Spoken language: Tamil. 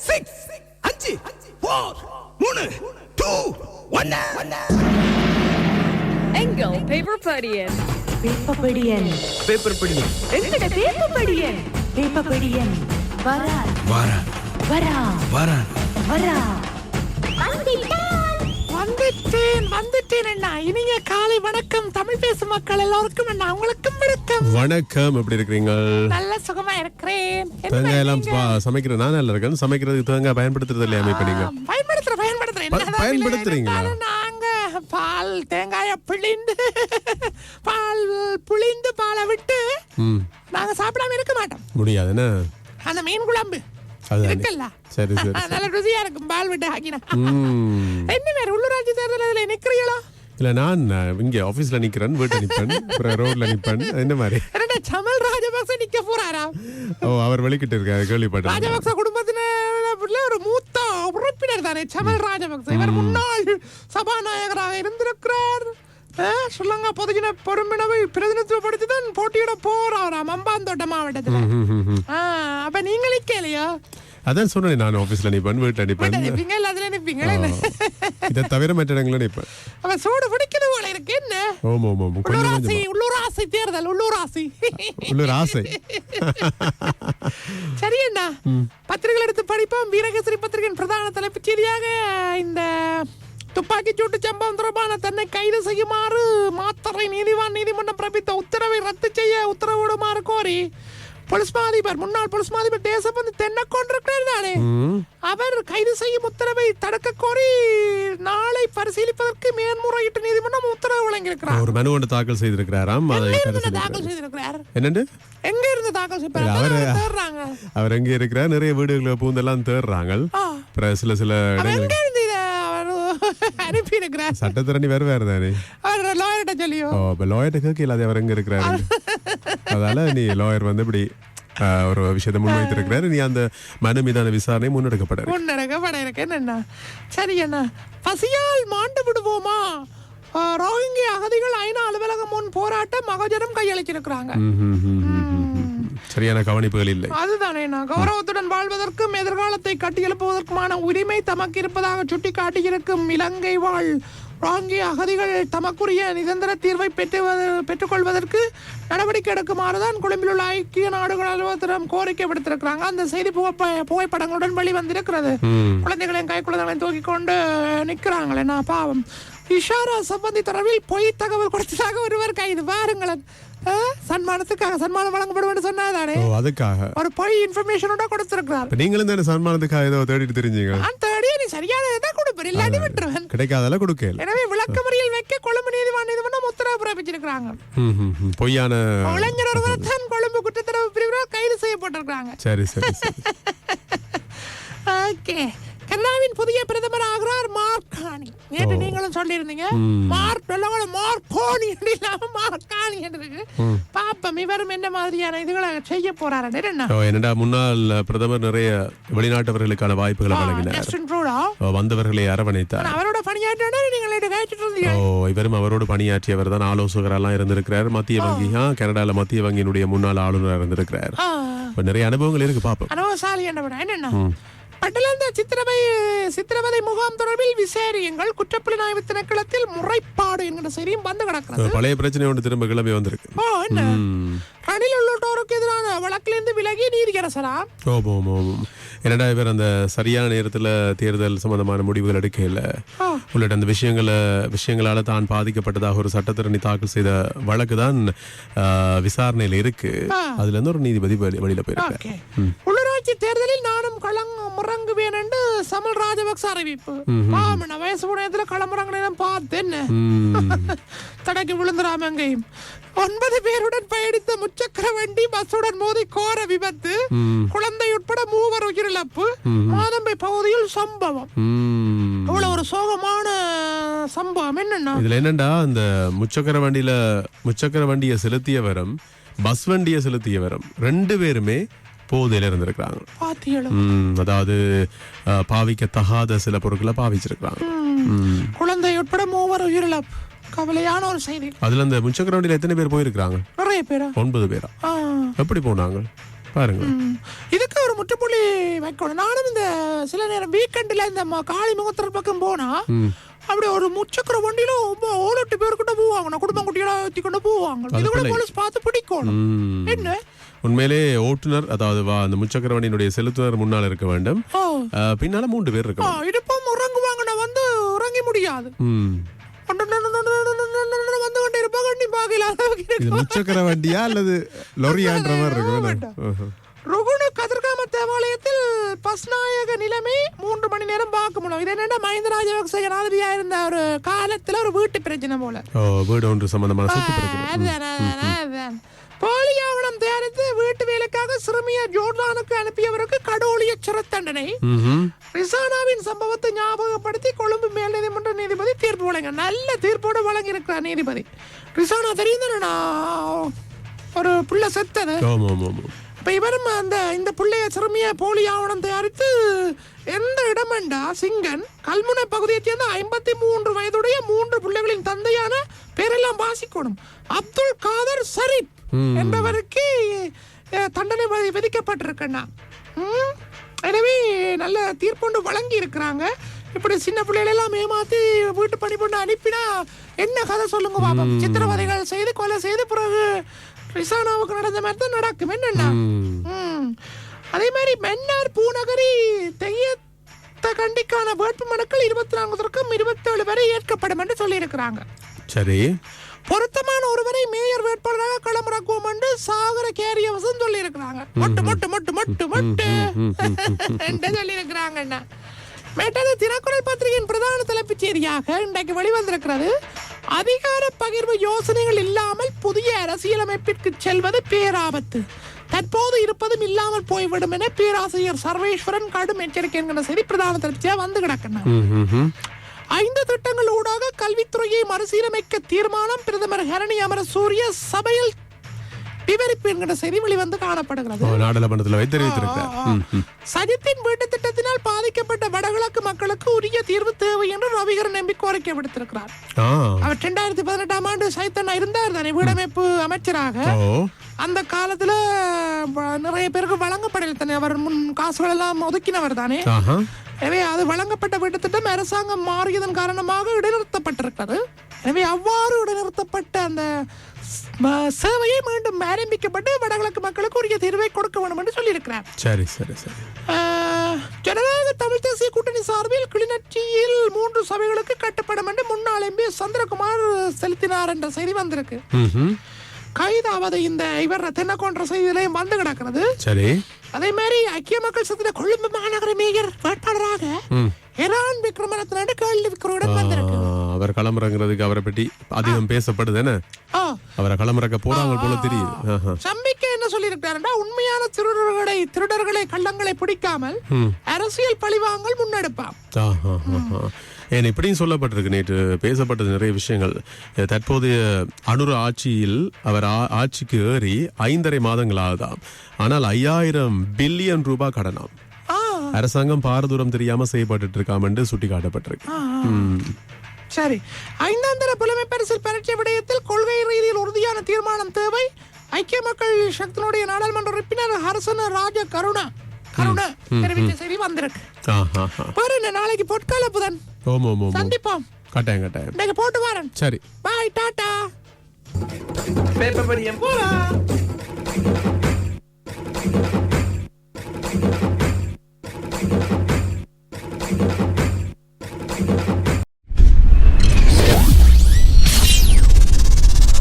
சிக்ஸ் அஞ்சு ஃபோர் மூணு டூ ஒன்னு எங்கள் பேப்பர் படியன் வேப்பப்படியன் பேப்பர் படி எங்கட வேப்பப்படியன் வேப்பப்படியன் வரா வாரா வரா வாரா வரா வந்துட்டேன் வந்துட்டேன் அண்ணா. இனிய காலை வணக்கம். தமிழ் பேசும் மக்கள் எல்லாருக்கும் அண்ணா. உங்களுக்கும் வணக்கம். வணக்கம். எப்படி இருக்கிறீங்க? நல்ல சுகமா இருக்கிறேன். தேங்காய் எல்லாம் சமைக்கிற நான் நல்லா இருக்கேன். சமைக்கிறதுக்கு தேங்காய் பயன்படுத்துறது இல்லையா இப்ப நீங்க? ஆ, பயன்படுத்துறேன் பயன்படுத்துறேன் ப- என்னதான் பயன்படுத்துறீங்களா? இல்லை, இருந்தாலும் நாங்க பால் தேங்காய பிழிந்து பால் புளிந்து பாலை விட்டு நாங்க சாப்பிடாம இருக்க மாட்டோம். முடியாது அந்த மீன் குழம்பு. இருக்குல்ல சரி சரி. நல்ல ருசியா இருக்கும். பால் விட்டு ஆக்கினா. என்ன வேற உள்ளூராட்சி தேர்தல் இதுல நிக்கிறீங்களா? இல்ல நான் இங்க ஆபீஸ்ல நிக்கிறேன் வீட்டை நிப்பேன் ரோட்ல நிப்பேன் என்ன மாதிரி? சமல் ராஜபக்ச நிக்க போறாரா? ஓ அவர் வெளிக்கிட்டு இருக்காரு கேள்விப்பட்டேன். ராஜபக்ச குடும்பத்தினர் ஒரு மூத்த உறுப்பினர் தானே சமல் ராஜபக்ச. இவர் முன்னாள் சபாநாயகராக இருந்திருக்கிறார். ஸ்ரீலங்கா பொதுஜன பெரும்பினவை பிரதிநிதித்துவப்படுத்தி தான் போட்டியிட போறாராம். அம்பாந்தோட்ட மாவட்டத்துல அப்ப நீங்களே கேளையா? அதான் சொன்னேன் நான் ஆபீஸ்ல நிப்பேன் வீட்டுல நிப்பேன். நிப்பீங்க இல்ல அதுல நிப்பீங்களா? என்ன இதை தவிர மற்ற இடங்களும் நிப்பேன். அப்ப சூடு பிடிக்கிறது போல இருக்கு என்ன? ஓம் ஓம் ஓம் கொஞ்சம் உள்ளூராட்சி கொஞ்சமா. உள்ளூராட்சி தேர்தல் உள்ளூர் ஆசை சரி அண்ணா. பத்திரிகைகள் எடுத்து படிப்போம். வீரகேசரி பத்திரிகையின் பிரதான தலைப்புச் செய்தியாக இந்த துப்பாக்கி சூட்டு சம்பவம் தொடர்பான தன்னை கைது செய்யுமாறு மாத்தறை நீதிவான் நீதிமன்றம் பிறப்பித்த உத்தரவை ரத்து செய்ய உத்தரவிடுமாறு கோரி போலீஸ் மா அதிபர் முன்னாள் போலீஸ் மா அதிபர் தேசபந்து தென்னை கொண்டிருக்கிறார் தானே? ம். அவர் கைது செய்யும் உத்தரவை தடுக்க கோரி நாளை பரிசீலிப்பதற்கு மேன்முறையீட்டு நீதிமன்றம் உத்தரவு வழங்கியிருக்கிறார். ஒரு மனு ஒன்று தாக்கல் செய்திருக்கிறாராம். தாக்கல் செய்திருக்கிறார்? என்னண்டு? எங்க இருந்து தாக்கல் இல்ல, அவரு- எங்க இருக்கிறார்? நிறைய வீடுகளை பூந்தெல்லாம் தேடுறாங்க சில சில இடங்கள் எங்க இருந்து இத அவர் அனுப்பி இருக்கிறார் சட்டத்திரணி வேற வேற தானே? அவர் லாயர்கிட்ட சொல்லியோ? ஓ இப்போ லாயர்கிட்ட அவர் எங்க இருக்கிறாரு? அதால நீ லாயர் வந்து இப்படி ஒரு விஷயத்தை முன்வைத்திருக்கிறாரு. நீ அந்த மனு மீதான விசாரணை முன்னெடுக்கப்படாது முன்னரக பட இருக்கு என்னண்ணா சரி அண்ணா பசியால் மாண்டு விடுவோமா? ரோஹிங்கிய அகதிகள் ஐநா அலுவலகம் முன் போராட்டம் மகஜனம் கையளிச்சிருக்கிறாங்க. சரியான கவனிப்புகள் இல்லை. அதுதானே நான் கௌரவத்துடன் வாழ்வதற்கும் எதிர்காலத்தை கட்டியெழுப்புவதற்குமான உரிமை தமக்கு இருப்பதாக சுட்டிக்காட்டியிருக்கும் இலங்கை வாழ் ரோங்கிய அகதிகள் தமக்குரிய நிரந்தர தீர்வை பெற்று பெற்றுக்கொள்வதற்கு நடவடிக்கை எடுக்குமாறுதான் கொழும்பில் உள்ள ஐக்கிய நாடுகள் அலுவலகத்திடம் கோரிக்கை விடுத்திருக்கிறாங்க. அந்த செய்தி புகைப்ப- புகைப்படங்களுடன் வெளிவந்திருக்கிறது. குழந்தைகளையும் கை குழந்தைகளையும் தூக்கி கொண்டு நிற்கிறாங்களே நான் பாவம். இஷாரா சம்பந்தி தொடர்பில் பொய் தகவல் கொடுத்ததாக ஒருவர் கைது. பாருங்களேன் சன்மானத்துக்காக சன்மானம் வழங்கப்படும் என்று சொன்னாதானே? ஓ அதுக்காக. ஒரு பொய் இன்ஃபர்மேஷனோட கொடுத்திருக்கிறார். நீங்களும் தானே சன்மானத்துக்காக ஏதோ தேடிட்டு தெரிஞ்சீங்க? நான் தேடி நீ சரியானதை கொடுப்பேன். இல்லாட்டி விட்டுருவேன். கிடைக்காதெல்லாம் கொடுக்கல எனவே விளக்கமறியல் வைக்க கொழும்பு நீதிவான் நீதிமன்றம் உத்தரவு பிறப்பிச்சிருக்கிறாங்க. பொய்யான இளைஞர் ஒருவர் தான் கொழும்பு குற்றத்தரவு பிரிவினால் கைது செய்யப்பட்டிருக்கிறாங்க. சரி சரி ஓகே கனடாவின் புதிய பிரதமர் ஆகிறார் மார்கானி நேற்று நீங்களும் சொல்லியிருந்தீங்க மார்க் நல்லவங்கள மார்கோனி இல்லாம மார்கானி என்று பாப்பம் இவரும் என்ன மாதிரியான இதுகளை செய்ய போறாரு என்ன? என்னடா முன்னாள் பிரதமர் நிறைய வெளிநாட்டவர்களுக்கான வாய்ப்புகளை வழங்கினார். வந்தவர்களை அரவணைத்தார். அவரோட பணியாற்றோட நீங்கள் ஓ இவரும் அவரோடு பணியாற்றியவர் தான் ஆலோசகரெல்லாம் இருந்திருக்கிறார். மத்திய வங்கி கனடால மத்திய வங்கியினுடைய முன்னாள் ஆளுநர் இருந்திருக்கிறார். நிறைய அனுபவங்கள் இருக்கு பாப்போம். அனுபவசாலி என்ன என்னென்ன? பட்டலந்த சித்திரவை சித்திரவதை முகாம் தொடர்பில் விசாரியுங்கள். குற்றப்புலனாய்வு திணைக்களத்தில் முறைப்பாடு என்கிற செய்தியும் வந்து கிடக்கிறது. பழைய பிரச்சனை ஒன்று திரும்ப கிளம்பி வந்திருக்கு. ஓ என்ன. ரணில் உள்ளிட்டோருக்கு எதிரான வழக்கிலிருந்து விலகி நீதியரசரா ஓம் ஓம் என்னடா இவர் அந்த சரியான நேரத்துல தேர்தல் சம்பந்தமான முடிவுகள் எடுக்கல. உள்ளிட்ட அந்த விஷயங்களை விஷயங்களால தான் பாதிக்கப்பட்டதாக ஒரு சட்டத்திரணி தாக்கல் செய்த வழக்கு தான் விசாரணையில இருக்கு. அதுல இருந்து ஒரு நீதிபதி வெளி- வெளியில போயிருக்காரு. ஓகே உள்ளூராட்சி தேர்தலில் நானும் களங் முறங்குவேன் என்று சமல் ராஜபக்ச அறிவிப்பு. பாமன வயசு புனையத்துல களமுறங்கினம் பார்த்து என்ன ம். தடக்கி விழுந்துராம எங்கேயும் ஒன்பது பேருடன் பயணித்த முச்சக்கர வண்டி பஸ்ஸுடன் மோதி கோர விபத்து. குழந்தை உட்பட மூவர் உயிரிழப்பு. மாதம்பை பகுதியில் சம்பவம். ம். இவ்வளவு ஒரு சோகமான சம்பவம். என்னன்னா? இதுல என்னண்டா அந்த முச்சக்கர வண்டியில முச்சக்கர வண்டியை செலுத்தியவரும் பஸ் வண்டியை செலுத்தியவரும் ரெண்டு பேருமே போதையில இருந்திருக்கிறாங்க. அதாவது பாவிக்கத்தகாத சில பொருட்களை பாவிச்சிருக்கிறாங்க. குழந்தை உட்பட மூவர் உயிரிழப்பு கவலையான ஒரு செய்தி. அதுல அந்த முச்சக்கர வண்டியில எத்தனை பேர் போயிருக்கிறாங்க? நிறைய பேரா? ஒன்பது பேரா? எப்படி போனாங்க? பாருங்க. இதுக்கு ஒரு முற்றுப்புள்ளி வைக்கணும். நானும் இந்த சில நேரம் வீக்கெண்டில் இந்த காளி முகத்தர் பக்கம் போனா அப்படி ஒரு முச்சக்கர வண்டியில ஓலட்டு பேர்கிட்ட போவாங்க. குடும்பம் குட்டிகளா வச்சு கொண்டு போவாங்க. இது கூட. போலீஸ் பார்த்து பிடிக்கணும். என்ன? உண்மையிலே ஓட்டுநர் அதாவது வா அந்த முச்சக்கர வண்டியினுடைய செலுத்துனர் முன்னால் இருக்க வேண்டும் பின்னால மூன்று பேர் ஆ, இருக்கணும் இடுப்பம் உறங்குவாங்க நான் வந்து உறங்க முடியாது. வந்து கொண்டு இருப்பாங்க முச்சக்கர வண்டியா அல்லது லொரியான்ற மாதிரி இருக்கும் பஸ்நாயக நிலைமை மூன்று மணி நேரம் பார்க்க முடியும். இது என்னன்னா மஹிந்த ராஜபக்ச ஜனாதிபதியா இருந்த ஒரு காலத்துல ஒரு வீட்டு பிரச்சனை போல. வீடு ஒன்று சம்பந்தமான. போலி ஆவணம் தயாரித்து வீட்டு வேலைக்காக சிறுமியை ஜோர்டானுக்கு அனுப்பியவருக்கு கடோலிய சிறை தண்டனை. ரிசானாவின் சம்பவத்தை ஞாபகப்படுத்தி கொழும்பு மேல் நீதிமன்ற நீதிபதி தீர்ப்பு வழங்க நல்ல தீர்ப்போடு வழங்கி இருக்கிறார் நீதிபதி. ரிசானா தெரியுதுண்ணா ஒரு புள்ள செத்தது. அப்ப இவரும் அந்த இந்த புள்ளைய சிறுமிய போலி ஆவணம் தயாரித்து எந்த இடமெண்டா? சிங்கன் கல்முனை பகுதியைச் சேர்ந்த ஐம்பத்தி மூன்று வயதுடைய மூன்று பிள்ளைகளின் தந்தையான பேரெல்லாம் வாசிக்கணும். அப்துல் காதர் ஷரீப் என்பவருக்கு தண்டனை விதிக்கப்பட்டிருக்கண்ணா? எனவே நல்ல தீர்ப்பொண்டு வழங்கி இருக்கிறாங்க இப்படி சின்ன பிள்ளைகள் எல்லாம் ஏமாத்தி வீட்டு பணி பொண்ணு அனுப்பினா என்ன கதை சொல்லுங்க பாப்போம் சித்திரவதைகள் செய்து கொலை செய்து பிறகு ரிசானாவுக்கு நடந்த மாதிரி தான் நடக்கும். ம். அதே மாதிரி மன்னார் பூநகரி தெய்யத்த கண்டிக்கான வேட்பு மனுக்கள் இருபத்தி நான்கு இருபத்தேழு வரை ஏற்கப்படும் என்று சொல்லியிருக்கிறாங்க. சரி. பொருத்தமான ஒருவரை மேயர் வேட்பாளராக களமிறக்குவோம் என்று சாகர கேரியவசம் சொல்லி இருக்கிறாங்க மொட்டு மொட்டு மொட்டு மொட்டு. மொட்டு என்று சொல்லி இருக்கிறாங்கண்ணா மேட்டது தினக்குரல் பத்திரிகையின் பிரதான தலைப்புச் செய்தியாக இன்றைக்கு வெளிவந்திருக்கிறது. அதிகார பகிர்வு யோசனைகள் இல்லாமல் புதிய அரசியலமைப்பிற்கு செல்வது பேராபத்து. தற்போது இருப்பதும் இல்லாமல் போய்விடும் என பேராசிரியர் சர்வேஸ்வரன் கடும் எச்சரிக்கை என்கிற செய்தி பிரதான தலைப்பிச்சியா வந்து ம். ஐந்து திட்டங்கள் ஊடாக கல்வித்துறையை மறுசீரமைக்க தீர்மானம் பிரதமர் ஹரணி அமரசூரிய சபையில் விவரிப்பு என்கிற செய்தி வெளிவந்து காணப்படுகிறது. நாடாளுமன்றத்தில் வைத்து. சஜித்தின் வீட்டு திட்டத்தினால் பாதிக்கப்பட்ட வடகிழக்கு மக்களுக்கு உரிய தீர்வு தேவை என்று ரவிகரன் எம்பி கோரிக்கை விடுத்திருக்கிறார். அவர் இரண்டாயிரத்தி பதினெட்டாம் ஆண்டு சைத்தன் இருந்தார் தானே வீடமைப்பு அமைச்சராக. அந்த காலத்துல நிறைய பேருக்கு வழங்கப்படல தானே அவர் முன் காசுகள் எல்லாம் ஒதுக்கினவர் தானே. எனவே அது வழங்கப்பட்ட வீட்டு திட்டம் அரசாங்கம் மாறியதன் காரணமாக இடைநிறுத்தப்பட்டிருக்கிறது. எனவே அவ்வாறு இடைநிறுத்தப்பட்ட அந்த சேவையை மீண்டும் ஆரம்பிக்கப்பட்டு வடகிழக்கு மக்களுக்கு உரிய தீர்வை கொடுக்க வேண்டும் என்று சொல்லியிருக்கிறார். சரி சரி சரி. ஜனநாயக தமிழ் தேசிய கூட்டணி சார்பில் கிளிநொச்சியில் மூன்று சபைகளுக்கு கட்டுப்படும் என்று முன்னாள் எம்பி சந்திரகுமார் செலுத்தினார் என்ற செய்தி வந்திருக்கு. கைதாவது இந்த இவர் தென்னக்கோன்ற செய்தியிலையும் வந்து கிடக்கிறது. சரி. அதே மாதிரி ஐக்கிய மக்கள் சக்தியில கொழும்பு மாநகர மேயர் வேட்பாளராக ம். இரான் விக்ரமரத்ன கேள்வி விக்ரமுடன் வந்திருக்கு. அவர் களமிறங்குறதுக்கு அவரை பற்றி அதிகம் பேசப்படுது என்ன? அவரை களமிறக்க போறாங்க போல தெரியுது. சம்பிக்கை என்ன சொல்லியிருக்காருன்னா உண்மையான திருடர்களை திருடர்களை கள்ளங்களை பிடிக்காமல் அரசியல் பழிவாங்கல் முன்னெடுப்பான் ஆஹா. ஏன் இப்படியும் சொல்லப்பட்டிருக்கு நேற்று. பேசப்பட்டது நிறைய விஷயங்கள். தற்போதைய அனுர ஆட்சியில் அவர் ஆட்சிக்கு ஏறி ஐந்தரை மாதங்கள் ஆகுதாம் ஆனால் ஐயாயிரம் பில்லியன் ரூபாய் கடனாம். ஆ, அரசாங்கம் பாரதூரம் தெரியாம செய்யப்பட்டு இருக்காம் என்று சுட்டி காட்டப்பட்டிருக்கு. சரி. ஐந்தாம் தர புலமை பரிசில் பரீட்சை விடயத்தில் கொள்கை ரீதியில் உறுதியான தீர்மானம் தேவை. ஐக்கிய மக்கள் சக்தியினுடைய நாடாளுமன்ற உறுப்பினர் ஹர்சன ராஜ கருணா கருணா தெரிவித்த செய்தி வந்திருக்கு. பாரு நாளைக்கு பொற்கால புதன். ஓம் ஓம் ஓம் ஓம். சந்திப்போம். கட்டாயம் கட்டாயம். இன்னைக்கு போட்டு வரேன். சரி. பாய் டாடா. பேப்பர் படியம் போலாம்